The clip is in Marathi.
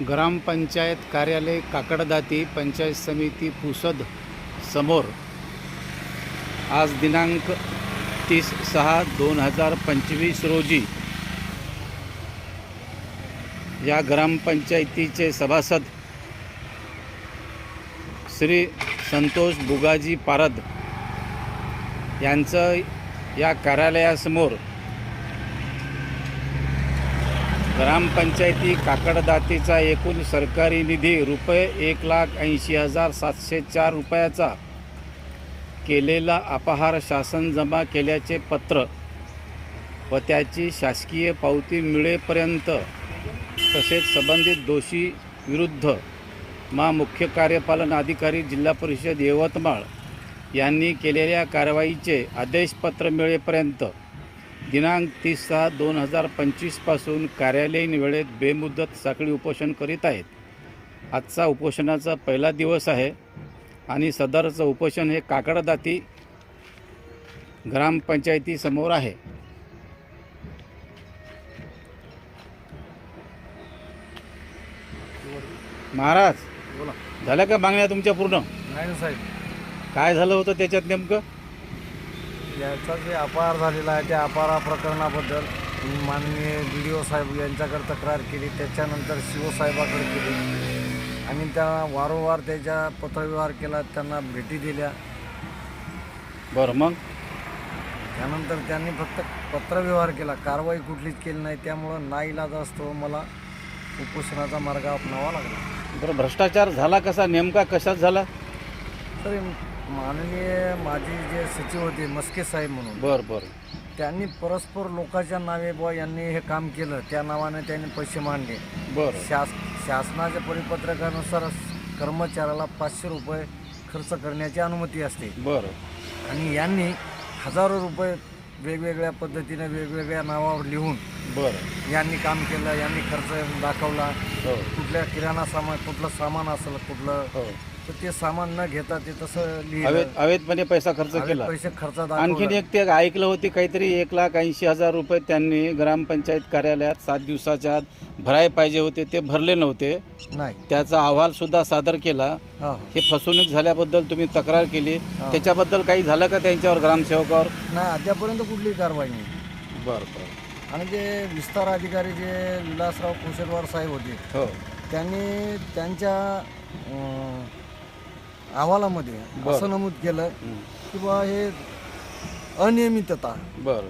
ग्रामपंचायत कार्यालय काकडदाती पंचायत समिती पुसद समोर आज दिनांक तीस सहा दोन हजार पंचवीस रोजी या ग्रामपंचायतीचे सभासद श्री संतोष बुगाजी पारद यांचं या कार्यालयासमोर ग्रामपंचायती काकडदातीचा एकूण सरकारी निधी रुपये एक लाख ऐंशी हजार सातशे चार रुपयाचा केलेला अपहार शासन जमा केल्याचे पत्र व त्याची शासकीय पावती मिळेपर्यंत तसेच संबंधित दोषी विरुद्ध मा मुख्य कार्यपालन अधिकारी जिल्हा परिषद यवतमाळ यांनी केलेल्या कारवाईचे आदेशपत्र मिळेपर्यंत दिनांक तीस सहा दोन हजार पंचवीसपासून कार्यालयीन वेळेत बेमुदत साखळी उपोषण करीत आहेत. आजचा उपोषणाचा पहिला दिवस आहे आणि सदरचं उपोषण हे काकडदाती ग्रामपंचायतीसमोर आहे. महाराज बोला. झाल्या का मागण्या तुमच्या पूर्ण? नाही साहेब. काय झालं होतं त्याच्यात नेमकं? याचा जे अपहार झालेला आहे त्या अपहारा प्रकरणाबद्दल माननीय बी डी ओ साहेब यांच्याकडे तक्रार केली त्याच्यानंतर शिव साहेबाकडे केली. आणि त्या वारंवार त्याच्या पत्रव्यवहार केला त्यांना भेटी दिल्या. बरं मग? त्यानंतर त्यांनी फक्त पत्रव्यवहार केला. कारवाई कुठलीच केली नाही. त्यामुळं नाईलाज असतो मला उपोषणाचा मार्ग अपनावा लागला. बरं भ्रष्टाचार झाला कसा? नेमका कशात झाला? तरी माननीय माझे जे सचिव होते मस्के साहेब म्हणून. बरं बरं. त्यांनी परस्पर लोकांच्या नावे बुवा यांनी हे काम केलं. त्या नावाने त्यांनी पैसे मांडले. बरं. शास शासनाच्या परिपत्रकानुसार कर्मचाऱ्याला पाचशे रुपये खर्च करण्याची अनुमती असते. बरं. आणि यांनी हजारो रुपये वेगवेगळ्या पद्धतीने वेगवेगळ्या नावावर लिहून बरं. यांनी काम केलं यांनी खर्च दाखवला. हो. कुठल्या किराणा सामान कुठलं सामान असेल कुठलं हो. तर ते सामान न घेता ते तसं अवैध लिहिलं अवैधपणे पैसा खर्च केला. पैसे खर्च आणखीन एक ते ऐकलं होते काहीतरी एक लाख ऐंशी हजार रुपये त्यांनी ग्रामपंचायत कार्यालयात सात दिवसाच्या आत भराय पाहिजे होते ते भरले नव्हते. नाही. त्याचा अहवाल सुद्धा सादर केला. हो. हे फसवणूक झाल्याबद्दल तुम्ही तक्रार केली. हा. त्याच्याबद्दल काही झालं का त्यांच्यावर ग्रामसेवकावर? नाही अद्यापर्यंत कुठलीही कारवाई नाही. बरं बरं. आणि जे विस्तार अधिकारी जे विलासराव कुशलवार साहेब होते हो. त्यांनी त्यांच्या अं, अहवालामध्ये. असं नमूद केलं. की बा हे अनियमितता बरं